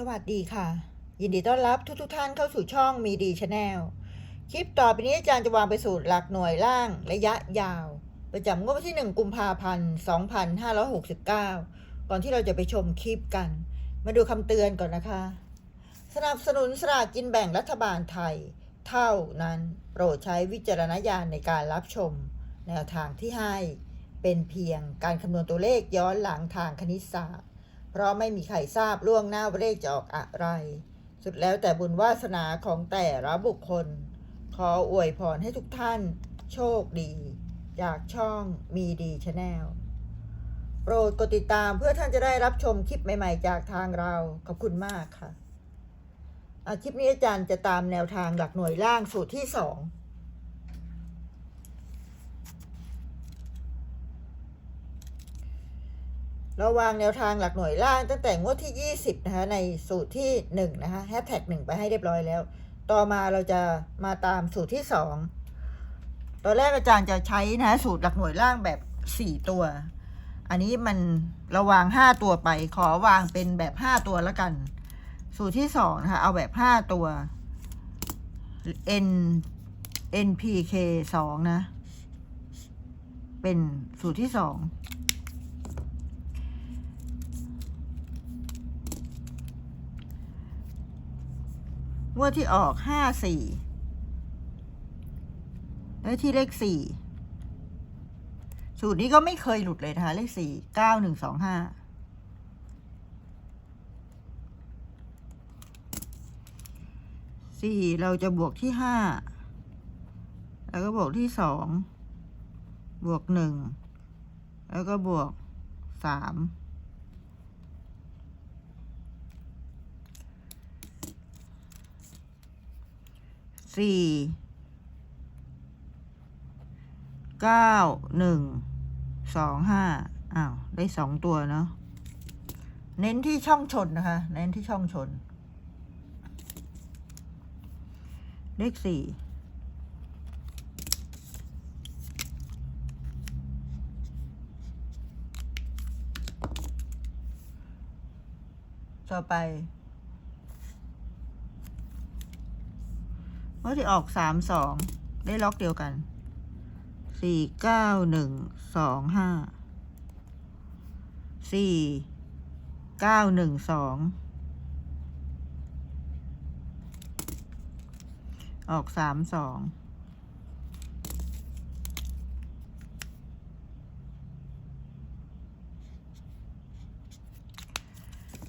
สวัสดีค่ะ ยินดีต้อนรับทุกทท่านเข้าสู่ช่องมีดีชาแนลคลิปต่อไปนี้อาจารย์จะวางไปสูตรหลักหน่วยล่างระยะยาว ประจำงวดวันที่ 1 กุมภาพันธ์2569 ก่อนที่เราจะไปชมคลิปกัน มาดูคำเตือนก่อนนะคะ สนับสนุนสลากกินแบ่งรัฐบาลไทย เท่านั้นโปรดใช้วิจารณญาณในการรับชม แนวทางที่ให้เป็นเพียงการคำนวณตัวเลขย้อนหลังทางคณิตศาสตร์ เพราะไม่มีใครทราบล่วงหน้าเลขจะออกอะไร สุดแล้วแต่บุญวาสนาของแต่ละบุคคล ขออวยพรให้ทุกท่าน โชคดี จากช่องมีดีชาแนลโปรดกดติดตามเพื่อท่านจะได้รับชมคลิปใหม่ๆ จากทางเรา ขอบคุณมากค่ะอะคลิปนี้อาจารย์จะตามแนวทางหลักหน่วยล่างสูตรที่สอง เราวางแนวทางหลักหน่วยล่างตั้งแต่งวดที่ 20 นะคะ ในสูตรที่ 1 นะคะแฮชแท็ก1ไปให้เรียบร้อยแล้ว ต่อมาเราจะมาตามสูตรที่ 2 ตอนแรกอาจารย์จะใช้นะสูตรหลักหน่วยล่างแบบ 4 ตัว อันนี้มันราวาง 5 ตัวไป ขอวางเป็นแบบ 5 ตัวแล้วกัน สูตรที่ 2 นะคะ เอาแบบ 5 ตัว N NPK 2นะ เป็นสูตรที่ 2 งวดที่ออกห้าสี่แล้วที่เลขสี่สูตรนี้ก็ไม่เคยหลุดเลยนะคะเลขสี่เก้าหนึ่งสองห้าสี่เราจะบวกที่ห้าแล้วก็บวกที่สองบวกหนึ่งแล้วก็บวกสาม สี่เก้าหนึ่งสองห้าอ้าว ได้สองตัวเนาะเน้นที่ช่องชนนะคะ เน้นที่ช่องชน เลขสี่ต่อไป เมื่อที่ออกสามสองได้ล็อกเดียวกันสี่เก้าหนึ่งสองห้าสี่เก้าหนึ่งสองออกสามสอง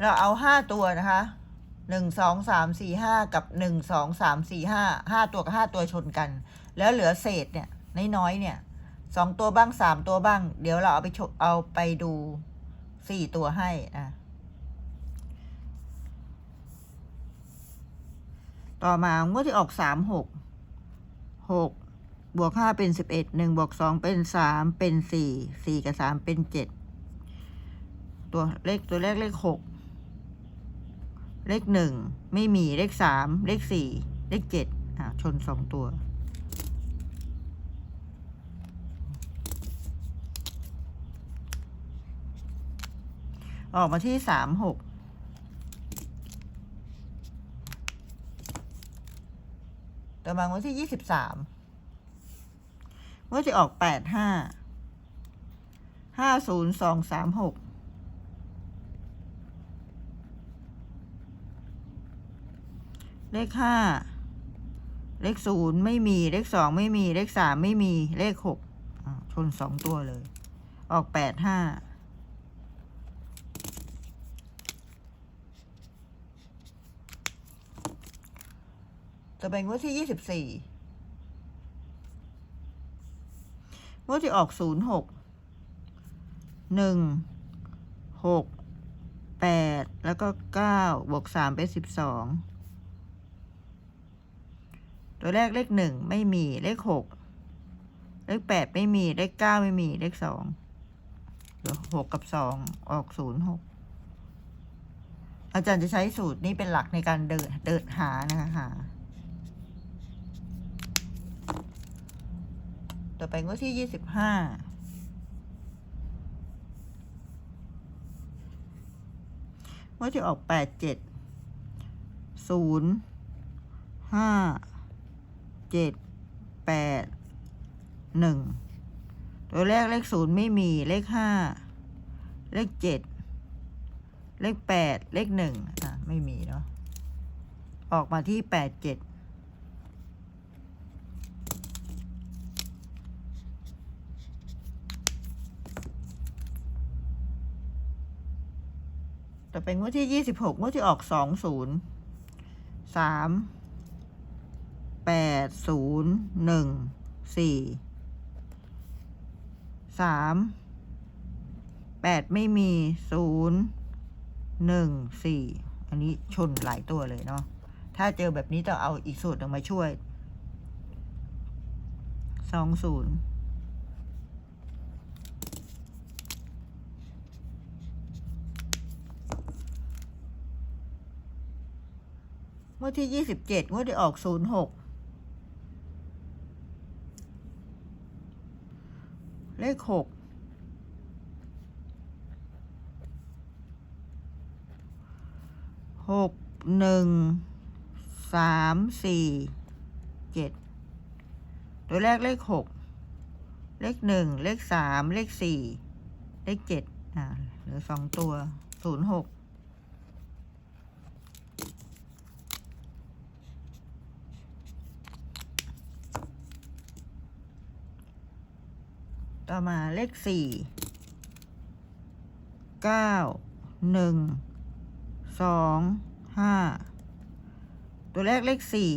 เราเอาห้าตัวนะคะ หนึ่งสองสามสี่ห้ากับหนึ่งสองสามสี่ห้าห้าตัวกับห้าตัวชนกัน แล้วเหลือเศษเนี่ยน้อยๆเนี่ยสองตัวบ้างสามตัวบ้าง เดี๋ยวเราเอาไปชเอาไปดูสี่ตัวให้นะต่อมางวดที่ออกสามหกหกบวกห้าเป็นสิบเอ็ดหนึ่งบวกสองเป็นสามเป็นสี่สี่กับสามเป็นเจ็ดตัวเลขตัวแรกเลขหก เลขหนึ่งไม่มีเลขสามเลขสี่เลขเจ็ดอ่าชนสองตัวออกมาที่สามหกต่อมาวันที่ยี่สิบสามเมื่อจะออกแปดห้าห้าศูนย์สองสามหก เลขห้า เลขศูนย์ไม่มี เลขสองไม่มี เลขสามไม่มี เลขหกชนสองตัวเลย ออกแปดห้า จะเป็นงวดที่ยี่สิบสี่งวดที่ออกศูนย์หก หนึ่ง หก แปด แล้วก็เก้าบวกสามเป็นสิบสอง ตัวแรกเลขหนึ่งไม่มีเลขหกเลขแปดไม่มีเลขเก้าไม่มีเลขสองเหลือหกกับสองออกศูนย์หกอาจารย์จะใช้สูตรนี้เป็นหลักในการเดินเดินหานะคะหาต่อไปงวดที่ยี่สิบห้างวดที่ออกแปดเจ็ดศูนย์ห้า เจ็ดแปดหนึ่งตัวแรกเลขศูนย์ไม่มีเลขห้าเลขเจ็ดเลขแปดเลขหนึ่งอะไม่มีเนาะออกมาที่แปดเจ็ดแต่เป็นงวดที่ยี่สิบหกงวดที่ออกสองศูนย์สาม แปดศูนย์หนึ่งสี่สามแปดไม่มีศูนย์หนึ่งสี่อันนี้ชนหลายตัวเลยเนาะถ้าเจอแบบนี้ต้องเอาอีกสูตรหนึ่งมาช่วยสองศูนย์งวดที่ยี่สิบเจ็ดงวดที่ออกศูนย์หก เลขหกหกหนึ่งสามสี่เจ็ดตัวแรกเลขหกเลขหนึ่งเลขสามเลขสี่เลขเจ็ดอ่าเหลือสองตัวศูนย์หก ต่อมาเลขสี่เก้าหนึ่งสองห้าตัวแรกเลขสี่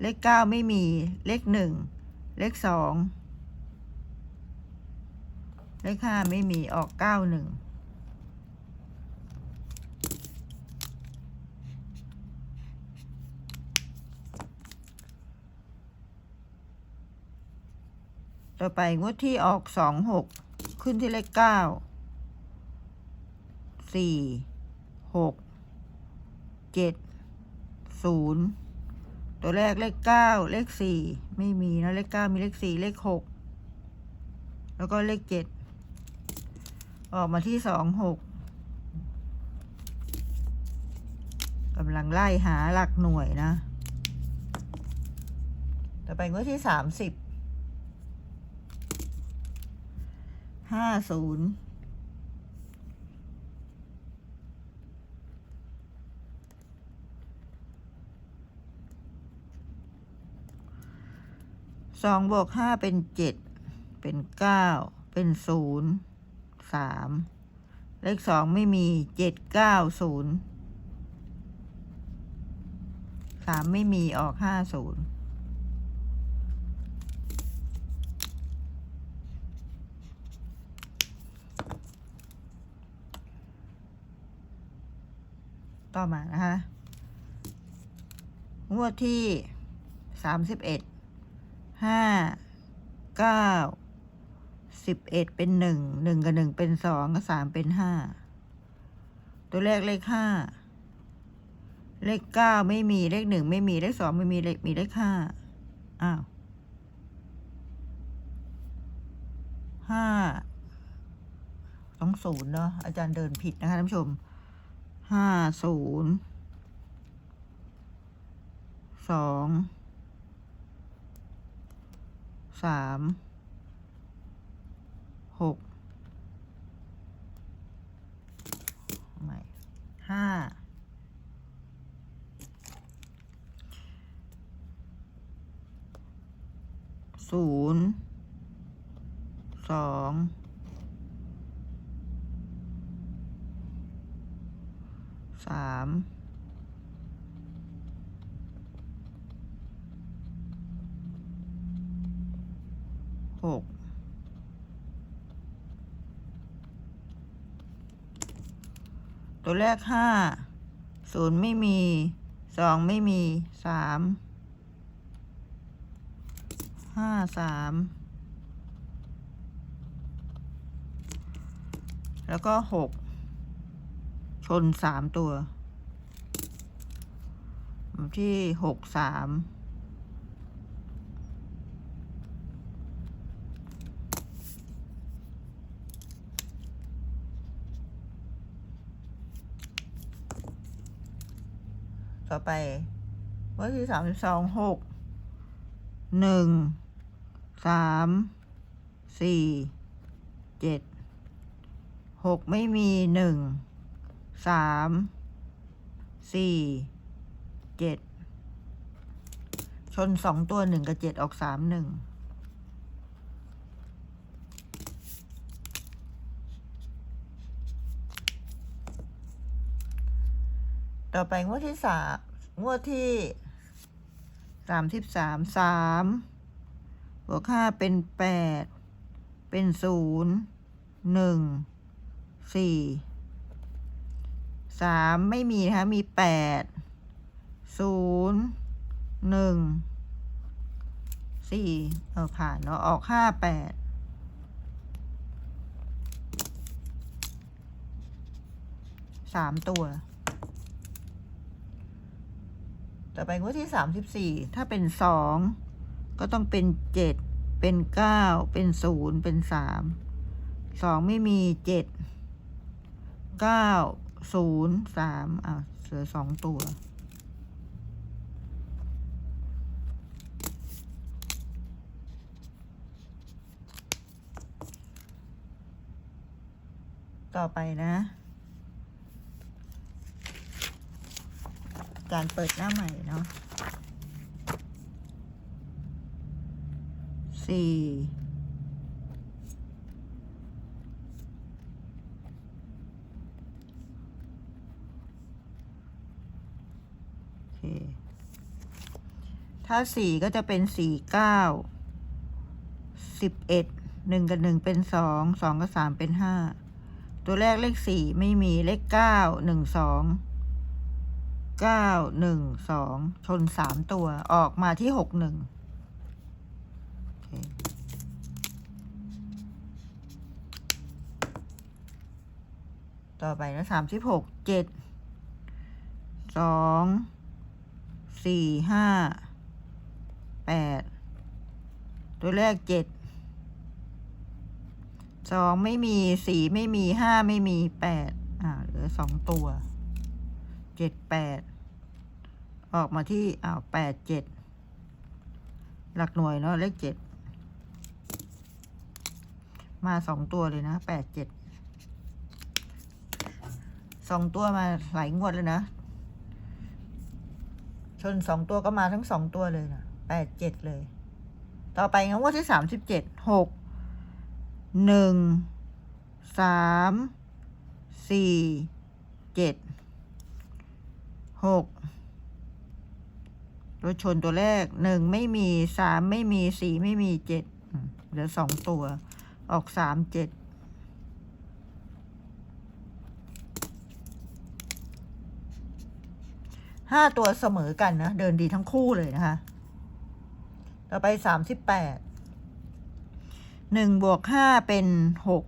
เลขเก้าไม่มีเลขหนึ่งเลขสองเลขห้าไม่มีออกเก้าหนึ่ง ต่อไปงวดที่ออกสองหกขึ้นที่เลขเก้าสี่หกเจ็ดศูนย์ตัวแรกเลขเก้าเลขสี่ไม่มีนะเลขเก้ามีเลขสี่เลขหกแล้วก็เลขเจ็ดออกมาที่สองหกกำลังไล่หาหลักหน่วยนะ ต่อไปงวดที่สามสิบ ห้าศูนย์สองบวกห้าเป็นเจ็ดเป็นเก้าเป็นศูนย์สามเลขสองไม่มีเจ็ดเก้าศูนย์สามไม่มีออกห้าศูนย์ ต่อมานะคะงวดที่สามสิบเอ็ดห้าเก้าสิบเอ็ดเป็นหนึ่งหนึ่งกับหนึ่งเป็นสองกับสามเป็นห้าตัวแรกเลขห้าเลขเก้าไม่มีเลขหนึ่งไม่มีเลขสองไม่มีเลขมีเลขห้าอ้าวห้าต้องศูนย์เนาะอาจารย์เดินผิดนะคะท่านผู้ชม ห้าศูนย์สองสามหกไม่ห้าศูนย์สอง สามหกตัวแรกห้าศูนย์ไม่มีสองไม่มีสามห้าสามแล้วก็หก นสามตัว ที่หกสามต่อไปงวดที่สามสิบสองหกหนึ่งสามสี่เจ็ดหกไม่มีหนึ่ง สามสี่เจ็ดชนสองตัวหนึ่งกับเจ็ดออกสามหนึ่งต่อไปงวดที่สามงวดที่สามสิบสามสามบวกห้าเป็นแปดเป็นศูนย์หนึ่งสี่ สามไม่มีนะคะมีแปดศูนย์หนึ่งสี่เออผ่านเนาะออกห้าแปดสามตัว ต่อไปงวดที่สามสิบสี่ถ้าเป็นสองก็ต้องเป็นเจ็ดเป็นเก้าเป็นศูนย์เป็นสามสองไม่มีเจ็ดเก้า ศูนย์สามอะเหลือสองตัว ต่อไปนะ การเปิดหน้าใหม่เนาะสี่โอเค ถ้าสี่ก็จะเป็นสี่เก้าสิบเอ็ดหนึ่งกับหนึ่งเป็นสองสองกับสามเป็นห้าตัวแรกเลขสี่ไม่มีเลขเก้าหนึ่งสองเก้าหนึ่งสองชนสามตัวออกมาที่หกหนึ่งต่อไปนะสามสิบหกเจ็ดสองสี่ห้า ดตัวแรกเจ็ดสองไม่มีสี่ไม่มีห้าไม่มีแปดอ่าเหลือสองตัวเจ็ดแปดออกมาที่อ้าวแปดเจ็ดหลักหน่วยเนาะเลขเจ็ดมาสองตัวเลยนะแปดเจ็ดสองตัวมาหลายงวดเลยนะ ชนสองตัวก็มาทั้งสองตัวเลยนะ ปดเจ็ดเลย ต่อไปงวดที่สามสิบเจ็ดหกหนึ่งสามสี่เจ็ดหกตัวชนตัวแรกหนึ่งไม่มีสามไม่มีสี่ไม่มีเจ็ดเหลือสองตัว ออกสามเจ็ดห้าตัวเสมอกันนะ เดินดีทั้งคู่เลยนะคะ ต่อไปสามสิบแปดหนึ่งบวกห้าเป็นหก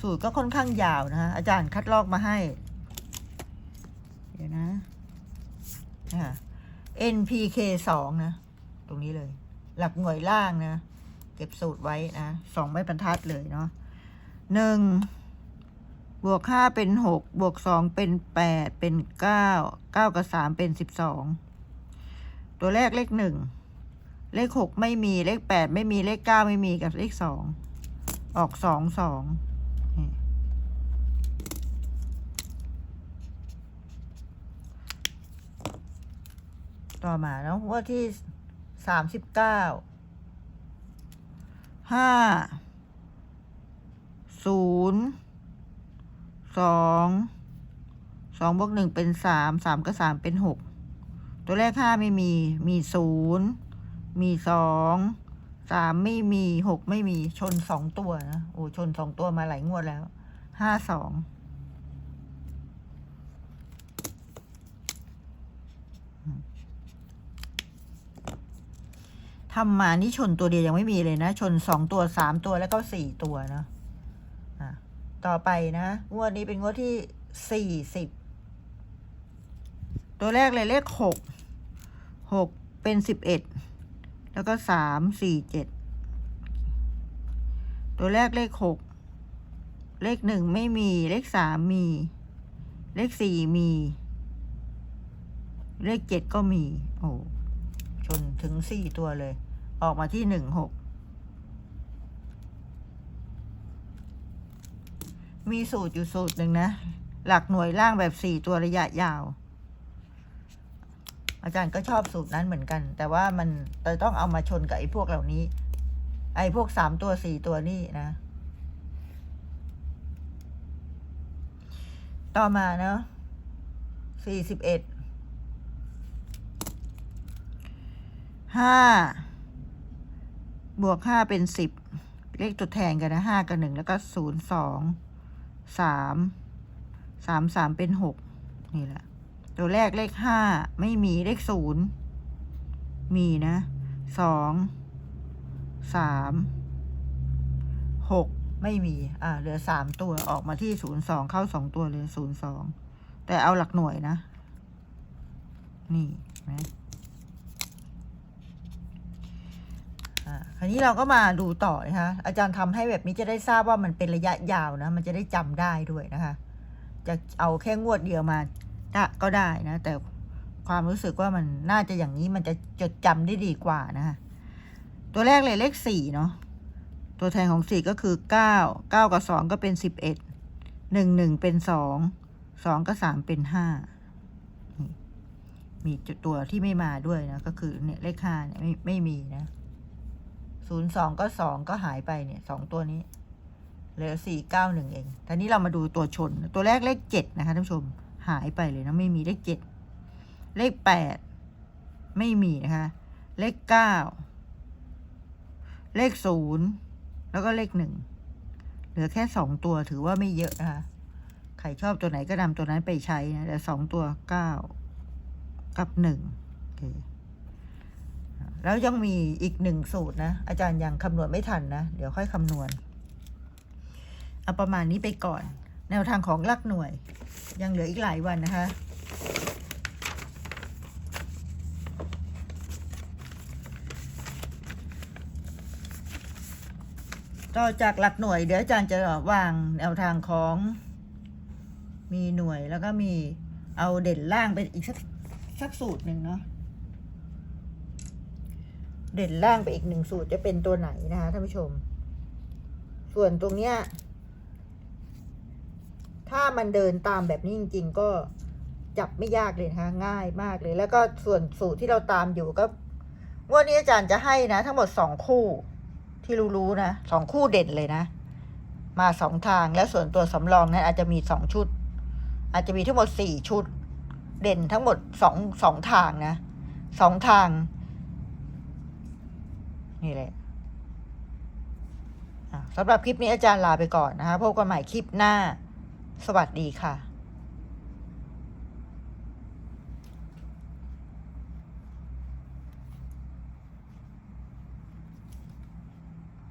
สูตรก็ค่อนข้างยาวนะอาจารย์คัดลอกมาให้ เดี๋ยวนะนะคะ NPK สองนะ ตรงนี้เลย หลักหน่วยล่างนะ เก็บสูตรไว้นะสองไม้บรรทัดเลยเนาะหนึ่งบวกห้าเป็นหกบวกสองเป็นแปดเป็นเก้าเก้ากับสามเป็นสิบสอง ตัวแรกเลขหนึ่ง เลขหกไม่มี เลขแปดไม่มี เลขเก้าไม่มี กับเลขสอง ออกสองสอง ต่อมาเนาะว่าที่สามสิบเก้า ห้า ศูนย์ สอง สองบวกหนึ่งเป็นสาม สามกับสามเป็นหก ตัวแรกห้าไม่มี มีศูนย์มีสองสามไม่มีหกไม่มีชนสองตัวนะโอ้ชนสองตัวมาหลายงวดแล้วห้าสองทำมานี่ชนตัวเดียวยังไม่มีเลยนะ ชนสองตัวสามตัวแล้วก็สี่ตัวเนาะอะต่อไปนะงวดนี้เป็นงวดที่สี่สิบตัวแรกเลยเลขหก หกเป็นสิบเอ็ดแล้วก็สามสี่เจ็ดตัวแรกเลขหกเลขหนึ่งไม่มีเลขสามมี เลขสี่มี เลขเจ็ดก็มี โอ้ชนถึงสี่ตัวเลย ออกมาที่หนึ่งหกมีสูตรอยู่สูตรหนึ่งนะ หลักหน่วยล่างแบบสี่ตัวระยะยาว อาจารย์ก็ชอบสูตรนั้นเหมือนกัน แต่ว่ามันจะต้องเอามาชนกับไอ้พวกเหล่านี้ ไอ้พวกสามตัวสี่ตัวนี่นะ ต่อมาเนาะสี่สิบเอ็ดห้าบวกห้าเป็นสิบเลขตัวแทนกันนะห้ากับหนึ่งแล้วก็ศูนย์สองสามสามสามเป็นหกนี่แหละ ตัวแรกเลขห้าไม่มีเลขศูนย์มีนะสองสามหกไม่มี อ่าเหลือสามตัวออกมาที่ศูนย์สองเข้าสองตัวเลยศูนย์สองแต่เอาหลักหน่วยนะ นี่นไหมอ่าคราวนี้เราก็มาดูต่อนะคะอาจารย์ทำให้แบบนี้จะได้ทราบว่ามันเป็นระยะยาวนะ มันจะได้จำได้ด้วยนะคะ จะเอาแค่งวดเดียวมา ก็ได้นะ แต่ความรู้สึกว่ามันน่าจะอย่างนี้มันจะจดจำได้ดีกว่านะคะตัวแรกเลยเลขสี่เนาะตัวแทนของสี่ก็คือเก้าเก้ากับสองก็เป็นสิบเอ็ดหนึ่งหนึ่งเป็นสองสองกับสามเป็นห้ามีจุดตัวที่ไม่มาด้วยนะ ก็คือเนี่ยเลขห้าเนี่ยไม่ไม่มีนะศูนย์สองก็สองก็หายไปเนี่ยสองตัวนี้เหลือสี่เก้าหนึ่งเองทีนี้เรามาดูตัวชน ตัวแรกเลขเจ็ดนะคะท่านผู้ชม หายไปเลยนะไม่มีเลขเจ็ดเลขแปดไม่มีนะคะ เลขเก้าเลขศูนย์แล้วก็เลขหนึ่งเหลือแค่สองตัวถือว่าไม่เยอะนะคะใครชอบตัวไหนก็นำตัวนั้นไปใช้นะแต่สองตัวเก้ากับหนึ่งโอเคแล้วยังมีอีกหนึ่งสูตรนะ อาจารย์ยังคำนวณไม่ทันนะ เดี๋ยวค่อยคำนวณเอาประมาณนี้ไปก่อน แนวทางของหลักหน่วย ยังเหลืออีกหลายวันนะคะ ต่อจากหลักหน่วยเดี๋ยวอาจารย์จะวางแนวทางของ มีหน่วยแล้วก็มีเอาเด่นล่างเป็นอีกสักสักสูตรหนึ่งเนาะเด่นล่างไปอีกหนึ่งสูตรจะเป็นตัวไหนนะคะท่านผู้ชม ส่วนตรงเนี้ย ถ้ามันเดินตามแบบนี้จริง ๆ ก็จับไม่ยากเลยนะคะง่ายมากเลย แล้วก็ส่วนสูตรที่เราตามอยู่ก็วันนี้อาจารย์จะให้นะ ทั้งหมดสองคู่ที่รู้ๆนะสองคู่เด่นเลยนะ มาสองทางแล้วส่วนตัวสำรองนั้นอาจจะมีสองชุด อาจจะมีทั้งหมดสี่ชุด เด่นทั้งหมดสองสองทางนะสองทาง นี่แหละสำหรับคลิปนี้อาจารย์ลาไปก่อนนะคะพบกันใหม่คลิปหน้า สวัสดีค่ะ